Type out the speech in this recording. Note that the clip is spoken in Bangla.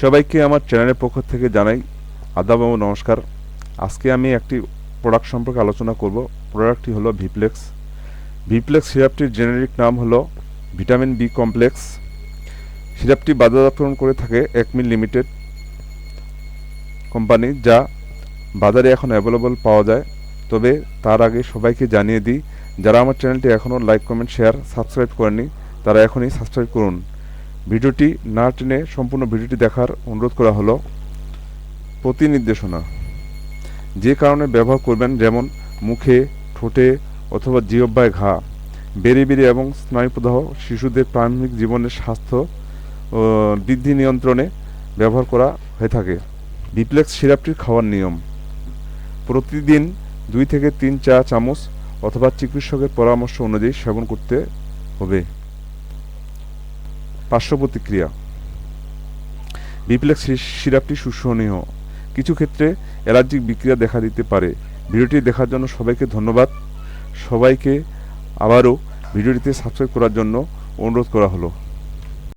সবাইকে আমার চ্যানেলের পক্ষ থেকে জানাই আদাব ও নমস্কার। আজকে আমি একটি প্রোডাক্ট সম্পর্কে আলোচনা করব। প্রোডাক্টটি হলো ভিপ্লেক্স ভিপ্লেক্স সিরাপটির জেনেরিক নাম হলো ভিটামিন বি কমপ্লেক্স সিরাপটি বাজারজাতকরণ করে থাকে একমিল লিমিটেড কোম্পানি যা বাজারে এখন অ্যাভেলেবল পাওয়া যায়। তবে তার আগে সবাইকে জানিয়ে দিই, যারা আমার চ্যানেলটি এখনও লাইক কমেন্ট শেয়ার সাবস্ক্রাইব করেনি তারা এখনই সাবস্ক্রাইব করুন। ভিডিওটি না টেনে সম্পূর্ণ ভিডিওটি দেখার অনুরোধ করা হলো প্রতি নির্দেশনা যে কারণে ব্যবহার করবেন যেমন মুখে, ঠোঁটে অথবা জিহ্বায় ঘা বেরি বেরি এবং স্নায়ুপ্রদাহ শিশুদের প্রাথমিক জীবনের স্বাস্থ্য বৃদ্ধি নিয়ন্ত্রণে ব্যবহার করা হয়ে থাকে। বিপ্লেক্স সিরাপটির খাওয়ার নিয়ম। প্রতিদিন দুই থেকে তিন চা চামচ অথবা চিকিৎসকের পরামর্শ অনুযায়ী সেবন করতে হবে। পার্শ্ব প্রতিক্রিয়া বিপ্লেক্স সিরাপটি সুশনীয় কিছু ক্ষেত্রে অ্যালার্জিক বিক্রিয়া দেখা দিতে পারে। ভিডিওটি দেখার জন্য সবাইকে ধন্যবাদ। সবাইকে আবারও ভিডিওটিতে সাবস্ক্রাইব করার জন্য অনুরোধ করা হলো।